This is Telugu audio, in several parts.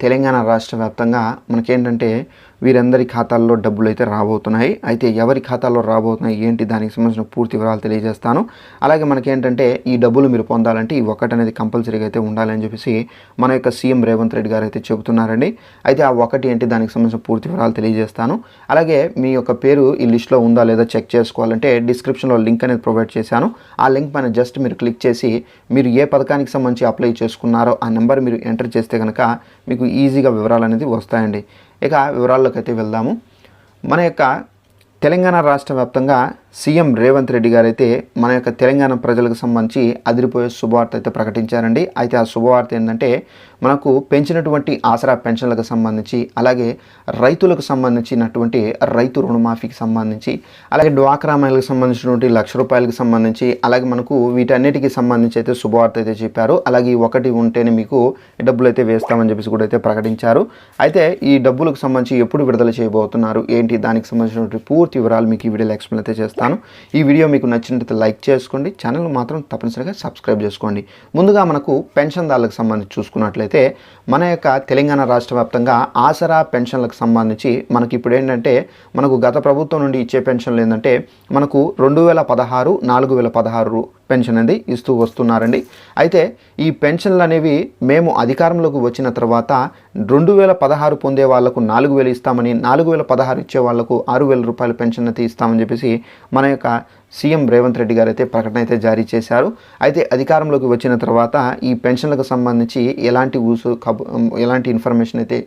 తెలంగాణ రాష్ట్ర వ్యాప్తంగా మనకేంటంటే వీరందరి ఖాతాల్లో డబ్బులు అయితే రాబోతున్నాయి. అయితే ఎవరి ఖాతాల్లో రాబోతున్నాయి ఏంటి దానికి సంబంధించిన పూర్తి వివరాలు తెలియజేస్తాను. అలాగే మనకేంటంటే ఈ డబ్బులు మీరు పొందాలంటే ఈ ఒకటి అనేది కంపల్సరీగా అయితే ఉండాలని చెప్పేసి మన యొక్క సీఎం రేవంత్ రెడ్డి గారు అయితే చెబుతున్నారండి. అయితే ఆ ఒకటి ఏంటి దానికి సంబంధించిన పూర్తి వివరాలు తెలియజేస్తాను. అలాగే మీ యొక్క పేరు ఈ లిస్ట్లో ఉందా లేదా చెక్ చేసుకోవాలంటే డిస్క్రిప్షన్లో లింక్ అనేది ప్రొవైడ్ చేశాను. ఆ లింక్ పైన జస్ట్ మీరు క్లిక్ చేసి మీరు ఏ పథకానికి సంబంధించి అప్లై చేసుకున్నారో ఆ నెంబర్ మీరు ఎంటర్ చేస్తే కనుక మీకు ఈజీగా వివరాలు అనేది వస్తాయండి. ఇక వివరాల్లోకి అయితే వెళ్దాము. మన యొక్క తెలంగాణ రాష్ట్ర వ్యాప్తంగా సీఎం రేవంత్ రెడ్డి గారైతే మన యొక్క తెలంగాణ ప్రజలకు సంబంధించి అదిరిపోయే శుభవార్త అయితే ప్రకటించారండి. అయితే ఆ శుభవార్త ఏంటంటే మనకు పెంచినటువంటి ఆసరా పెన్షన్లకు సంబంధించి అలాగే రైతులకు సంబంధించినటువంటి రైతు రుణమాఫీకి సంబంధించి అలాగే డ్వాక్రా మహిళలకు సంబంధించినటువంటి లక్ష రూపాయలకు సంబంధించి అలాగే మనకు వీటన్నిటికీ సంబంధించి అయితే శుభవార్త అయితే చెప్పారు. అలాగే ఒకటి ఉంటేనే మీకు డబ్బులు అయితే వేస్తామని చెప్పేసి కూడా అయితే ప్రకటించారు. అయితే ఈ డబ్బులకు సంబంధించి ఎప్పుడు విడుదల చేయబోతున్నారు? ఏంటి? దానికి సంబంధించినటువంటి పూర్తి వివరాలు మీకు ఈ వీడియోలో ఎక్స్ప్లెయిన్ అయితే చేస్తాను. ఈ వీడియో మీకు నచ్చినట్లయితే లైక్ చేసుకోండి. ఛానల్ మాత్రం తప్పనిసరిగా సబ్స్క్రైబ్ చేసుకోండి. ముందుగా మనకు పెన్షన్దారులకు సంబంధించి చూసుకున్నట్లయితే మన యొక్క తెలంగాణ రాష్ట్ర వ్యాప్తంగా ఆసరా పెన్షన్లకు సంబంధించి మనకి ఇప్పుడు ఏంటంటే మనకు గత ప్రభుత్వం నుండి ఇచ్చే పెన్షన్లు ఏంటంటే మనకు రెండు వేల పదహారు నాలుగు వేల పదహారు పెన్షన్ అనేది ఇస్తూ వస్తున్నారండి. అయితే ఈ పెన్షన్లు అనేవి మేము అధికారంలోకి వచ్చిన తర్వాత రెండు వేల పదహారు పొందే వాళ్ళకు నాలుగు వేలు ఇస్తామని నాలుగు వేల పదహారు ఇచ్చే వాళ్ళకు ఆరు వేల రూపాయల పెన్షన్ అయితే ఇస్తామని చెప్పేసి మన యొక్క సీఎం రేవంత్ రెడ్డి గారు అయితే ప్రకటన అయితే జారీ చేశారు. అయితే అధికారంలోకి వచ్చిన తర్వాత ఈ పెన్షన్లకు సంబంధించి ఎలాంటి ఊసు కబు ఎలాంటి ఇన్ఫర్మేషన్ అయితే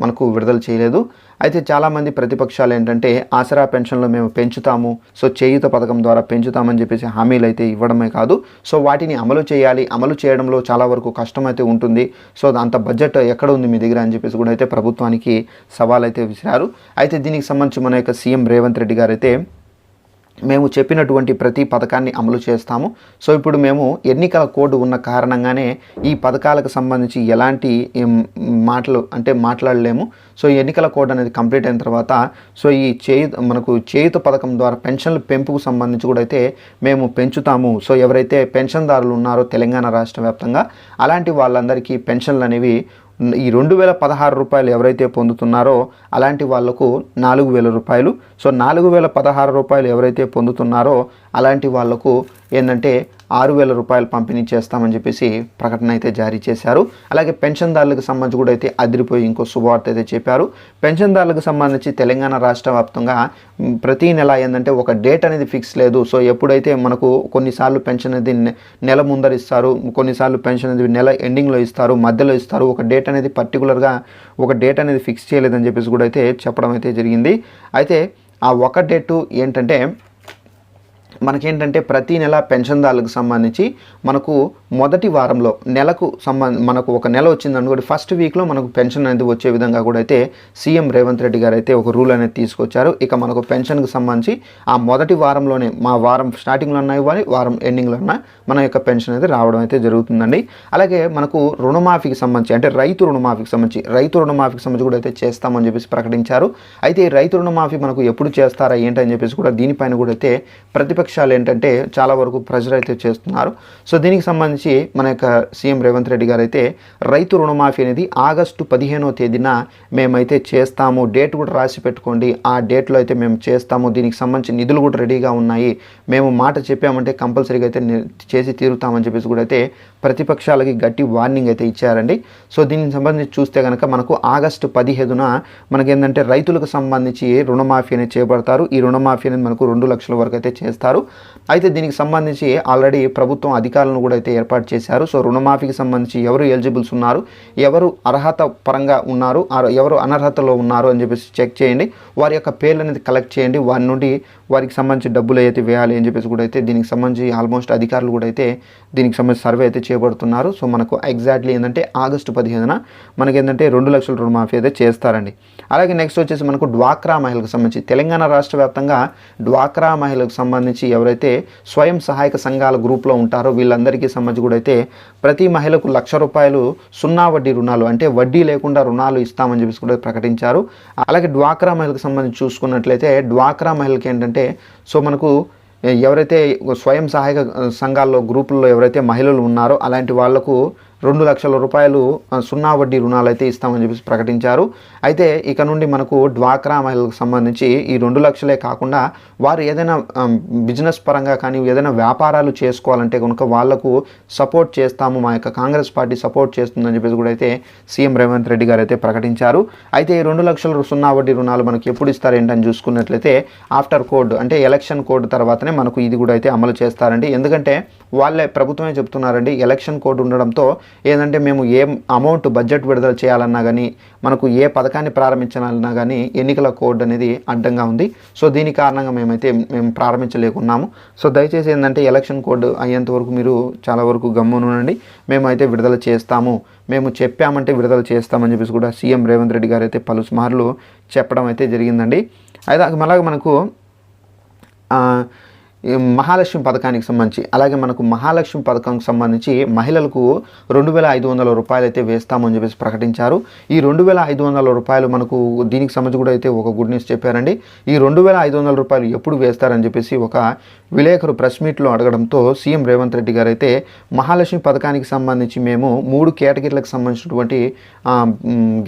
మనకు విడుదల చేయలేదు. అయితే చాలామంది ప్రతిపక్షాలు ఏంటంటే ఆసరా పెన్షన్లు మేము పెంచుతాము సో చేయుత పథకం ద్వారా పెంచుతామని చెప్పేసి హామీలు అయితే ఇవ్వడమే కాదు. సో వాటిని అమలు చేయాలి. అమలు చేయడంలో చాలా వరకు కష్టం అయితే ఉంటుంది. సో అంత బడ్జెట్ ఎక్కడ ఉంది మీ దగ్గర అని చెప్పేసి కూడా అయితే ప్రభుత్వానికి సవాల్ అయితే విసిరారు. అయితే దీనికి సంబంధించి మన యొక్క సీఎం రేవంత్ రెడ్డి గారు అయితే మేము చెప్పినటువంటి ప్రతి పథకాన్ని అమలు చేస్తాము. సో ఇప్పుడు మేము ఎన్నికల కోడ్ ఉన్న కారణంగానే ఈ పథకాలకు సంబంధించి ఎలాంటి మాటలు అంటే మాట్లాడలేము. సో ఈ ఎన్నికల కోడ్ అనేది కంప్లీట్ అయిన తర్వాత సో ఈ చేయి మనకు చేయుత పథకం ద్వారా పెన్షన్ల పెంపుకు సంబంధించి కూడా అయితే మేము పెంచుతాము. సో ఎవరైతే పెన్షన్దారులు ఉన్నారో తెలంగాణ రాష్ట్ర వ్యాప్తంగా అలాంటి వాళ్ళందరికీ పెన్షన్లు అనేవి ఈ రెండు వేల పదహారు రూపాయలు ఎవరైతే పొందుతున్నారో అలాంటి వాళ్ళకు నాలుగు వేల రూపాయలు. సో నాలుగు వేల పదహారు రూపాయలు ఎవరైతే పొందుతున్నారో అలాంటి వాళ్ళకు ఏంటంటే ఆరు వేల రూపాయలు పంపిణీ చేస్తామని చెప్పేసి ప్రకటన అయితే జారీ చేశారు. అలాగే పెన్షన్దారులకు సంబంధించి కూడా అయితే అదిరిపోయి ఇంకో శుభవార్త అయితే చెప్పారు. పెన్షన్దారులకు సంబంధించి తెలంగాణ రాష్ట్ర వ్యాప్తంగా ప్రతి నెల ఏంటంటే ఒక డేట్ అనేది ఫిక్స్ లేదు. సో ఎప్పుడైతే మనకు కొన్నిసార్లు పెన్షన్ అనేది నెల ముందర ఇస్తారు కొన్నిసార్లు పెన్షన్ అనేది నెల ఎండింగ్లో ఇస్తారు మధ్యలో ఇస్తారు ఒక డేట్ అనేది పర్టికులర్గా ఒక డేట్ అనేది ఫిక్స్ చేయలేదని చెప్పేసి కూడా అయితే చెప్పడం అయితే జరిగింది. అయితే ఆ ఒక డేటు ఏంటంటే మనకేంటంటే ప్రతి నెల పెన్షన్దారులకు సంబంధించి మనకు మొదటి వారంలో నెలకు సంబంధ మనకు ఒక నెల వచ్చింది అనుకోండి ఫస్ట్ వీక్లో మనకు పెన్షన్ అనేది వచ్చే విధంగా కూడా అయితే సీఎం రేవంత్ రెడ్డి గారు అయితే ఒక రూల్ అనేది తీసుకొచ్చారు. ఇక మనకు పెన్షన్కి సంబంధించి ఆ మొదటి వారంలోనే మా వారం స్టార్టింగ్లో ఉన్న ఇవ్వాలి వారం ఎండింగ్లో ఉన్న మన యొక్క పెన్షన్ అనేది రావడం అయితే జరుగుతుందండి. అలాగే మనకు రుణమాఫీకి సంబంధించి అంటే రైతు రుణమాఫీకి సంబంధించి రైతు రుణమాఫీకి సంబంధించి కూడా అయితే చేస్తామని చెప్పేసి ప్రకటించారు. అయితే రైతు రుణమాఫీ మనకు ఎప్పుడు చేస్తారా ఏంటని చెప్పేసి కూడా దీనిపైన కూడా అయితే ప్రతిపక్ష లక్ష్యాలు ఏంటంటే చాలా వరకు ప్రెజర్ అయితే చేస్తున్నారు. సో దీనికి సంబంధించి మన యొక్క సీఎం రేవంత్ రెడ్డి గారు అయితే రైతు రుణమాఫీ అనేది ఆగస్టు పదిహేనో తేదీన మేమైతే చేస్తాము డేట్ కూడా రాసి పెట్టుకోండి ఆ డేట్లో అయితే మేము చేస్తాము దీనికి సంబంధించి నిధులు కూడా రెడీగా ఉన్నాయి మేము మాట చెప్పామంటే కంపల్సరీగా అయితే చేసి తీరుతామని చెప్పేసి కూడా అయితే ప్రతిపక్షాలకి గట్టి వార్నింగ్ అయితే ఇచ్చారండి. సో దీనికి సంబంధించి చూస్తే కనుక మనకు ఆగస్టు పదిహేదున మనకేంటంటే రైతులకు సంబంధించి రుణమాఫీ అనేది చేపడతారు ఈ రుణమాఫీ అనేది మనకు రెండు లక్షల వరకు అయితే చేస్తారు. అయితే దీనికి సంబంధించి ఆల్రెడీ ప్రభుత్వం అధికారులను కూడా అయితే ఏర్పాటు చేశారు. సో రుణమాఫీకి సంబంధించి ఎవరు ఎలిజిబుల్స్ ఉన్నారు ఎవరు అర్హత పరంగా ఉన్నారు ఎవరు అనర్హతలో ఉన్నారు అని చెప్పేసి చెక్ చేయండి. వారి యొక్క పేర్లు అనేది కలెక్ట్ చేయండి. వారి నుండి వారికి సంబంధించి డబ్బులు అయితే వేయాలి అని చెప్పేసి కూడా అయితే దీనికి సంబంధించి ఆల్మోస్ట్ అధికారులు కూడా అయితే దీనికి సంబంధించి సర్వే అయితే చేపడుతున్నారు. సో మనకు ఎగ్జాక్ట్లీ ఏంటంటే ఆగస్టు పదిహేనున మనకి ఏంటంటే రెండు లక్షల రుణమాఫీ అయితే చేస్తారండి. అలాగే నెక్స్ట్ వచ్చేసి మనకు డ్వాక్రా మహిళలకు సంబంధించి తెలంగాణ రాష్ట్ర వ్యాప్తంగా డ్వాక్రా మహిళలకు సంబంధించి ఎవరైతే స్వయం సహాయక సంఘాల గ్రూప్లో ఉంటారో వీళ్ళందరికీ సంబంధించి కూడా అయితే ప్రతి మహిళకు లక్ష రూపాయలు సున్నా వడ్డీ రుణాలు అంటే వడ్డీ లేకుండా రుణాలు ఇస్తామని చెప్పేసి కూడా ప్రకటించారు. అలాగే డ్వాక్రా మహిళకు సంబంధించి చూసుకున్నట్లయితే డ్వాక్రా మహిళకి ఏంటంటే సో మనకు ఎవరైతే స్వయం సహాయక సంఘాల్లో గ్రూపుల్లో ఎవరైతే మహిళలు ఉన్నారో అలాంటి వాళ్ళకు రెండు లక్షల రూపాయలు సున్నా వడ్డీ రుణాలు అయితే ఇస్తామని చెప్పేసి ప్రకటించారు. అయితే ఇక నుండి మనకు డ్వాక్రా మహిళలకు సంబంధించి ఈ రెండు లక్షలే కాకుండా వారు ఏదైనా బిజినెస్ పరంగా కానీ ఏదైనా వ్యాపారాలు చేసుకోవాలంటే కనుక వాళ్ళకు సపోర్ట్ చేస్తాము. మా యొక్క కాంగ్రెస్ పార్టీ సపోర్ట్ చేస్తుందని చెప్పేసి కూడా అయితే సీఎం రేవంత్ రెడ్డి గారు అయితే ప్రకటించారు. అయితే ఈ రెండు లక్షల సున్నా వడ్డీ రుణాలు మనకి ఎప్పుడు ఇస్తారు ఏంటని చూసుకున్నట్లయితే ఆఫ్టర్ కోడ్ అంటే ఎలక్షన్ కోడ్ తర్వాతనే మనకు ఇది కూడా అయితే అమలు చేస్తారండి. ఎందుకంటే వాళ్ళే ప్రభుత్వమే చెప్తున్నారండి ఎలక్షన్ కోడ్ ఉండడంతో ఏంటంటే మేము ఏ అమౌంట్ బడ్జెట్ విడుదల చేయాలన్నా కానీ మనకు ఏ పథకాన్ని ప్రారంభించాలన్నా కానీ ఎన్నికల కోడ్ అనేది అడ్డంగా ఉంది. సో దీని కారణంగా మేమైతే మేము ప్రారంభించలేకున్నాము. సో దయచేసి ఏంటంటే ఎలక్షన్ కోడ్ అయ్యేంత వరకు మీరు చాలా వరకు గమ్మునుండండి మేమైతే విడుదల చేస్తాము. మేము చెప్పామంటే విడుదల చేస్తామని చెప్పేసి కూడా సీఎం రేవంత్ రెడ్డి గారు అయితే పలుసుమార్లు చెప్పడం అయితే జరిగిందండి. అయితే అలాగే మనకు మహాలక్ష్మి పథకానికి సంబంధించి అలాగే మనకు మహాలక్ష్మి పథకానికి సంబంధించి మహిళలకు రెండు వేల ఐదు వందల రూపాయలు అయితే వేస్తామని చెప్పేసి ప్రకటించారు. ఈ రెండు వేల ఐదు వందల రూపాయలు మనకు దీనికి సంబంధించి కూడా అయితే ఒక గుడ్ న్యూస్ చెప్పారండి. ఈ రెండు వేల ఐదు వందల రూపాయలు ఎప్పుడు వేస్తారని చెప్పేసి ఒక విలేకరు ప్రెస్ మీట్లో అడగడంతో సీఎం రేవంత్ రెడ్డి గారు అయితే మహాలక్ష్మి పథకానికి సంబంధించి మేము మూడు కేటగిరీలకు సంబంధించినటువంటి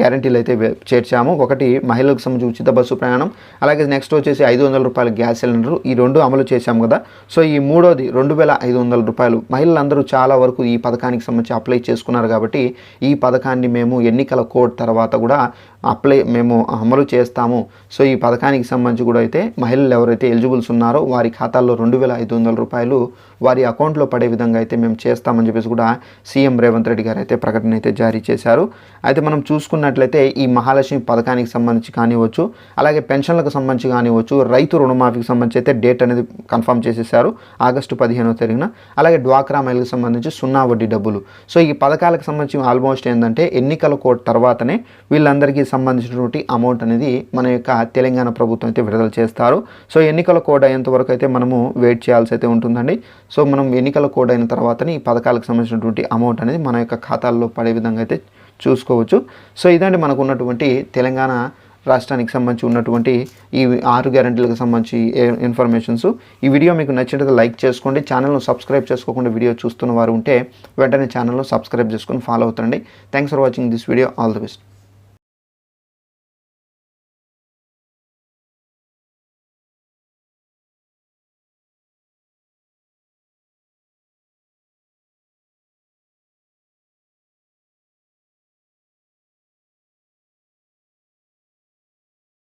గ్యారంటీలు అయితే చేర్చాము. ఒకటి మహిళలకు సంబంధించి ఉచిత బస్సు ప్రయాణం అలాగే నెక్స్ట్ వచ్చేసి ఐదు వందల రూపాయల గ్యాస్ సిలిండర్ ఈ రెండు అమలు చేశాము కదా? సో ఈ మూడోది రెండు వేల ఐదు వందల రూపాయలు. మహిళలందరూ చాలా వరకు ఈ పథకానికి సంబంధించి అప్లై చేసుకున్నారు కాబట్టి ఈ పథకాన్ని మేము ఎన్నికల కోడ్ తర్వాత కూడా అప్లై మేము అమలు చేస్తాము. సో ఈ పథకానికి సంబంధించి కూడా అయితే మహిళలు ఎవరైతే ఎలిజిబుల్స్ ఉన్నారో వారి ఖాతాల్లో రెండు వేల ఐదు వందల రూపాయలు వారి అకౌంట్లో పడే విధంగా అయితే మేము చేస్తామని చెప్పేసి కూడా సీఎం రేవంత్ రెడ్డి గారు అయితే ప్రకటన అయితే జారీ చేశారు. అయితే మనం చూసుకున్నట్లయితే ఈ మహాలక్ష్మి పథకానికి సంబంధించి కానివ్వచ్చు అలాగే పెన్షన్లకు సంబంధించి కానివ్వచ్చు రైతు రుణమాఫీకి సంబంధించి అయితే డేట్ అనేది కన్ఫర్మ్ చేసేసారు ఆగస్టు పదిహేనో తారీఖున. అలాగే డ్వాక్రా మహిళకు సంబంధించి సున్నా వడ్డీ డబ్బులు. సో ఈ పథకాలకు సంబంధించి ఆల్మోస్ట్ ఏంటంటే ఎన్నికల కోడ్ తర్వాతనే వీళ్ళందరికీ సంబంధించినటువంటి అమౌంట్ అనేది మన యొక్క తెలంగాణ ప్రభుత్వం అయితే విడుదల చేస్తారు. సో ఎన్నికల కోడ్ అయ్యేంత వరకు అయితే మనము వెయిట్ చేయాల్సి అయితే ఉంటుందండి. సో మనం ఎన్నికల కోడ్ అయిన తర్వాతనే ఈ పథకాలకు సంబంధించినటువంటి అమౌంట్ అనేది మన యొక్క ఖాతాల్లో పడే విధంగా అయితే చూసుకోవచ్చు. సో ఇదండి మనకు ఉన్నటువంటి తెలంగాణ రాష్ట్రానికి సంబంధించి ఉన్నటువంటి ఈ ఆరు గ్యారంటీలకు సంబంధించి ఇన్ఫర్మేషన్స్. ఈ వీడియో మీకు నచ్చినట్లయితే లైక్ చేసుకోండి. ఛానల్ను సబ్స్క్రైబ్ చేసుకోకుండా వీడియో చూస్తున్న వారు ఉంటే వెంటనే ఛానల్ను సబ్స్క్రైబ్ చేసుకొని follow అవుతండి thanks for watching this video all the best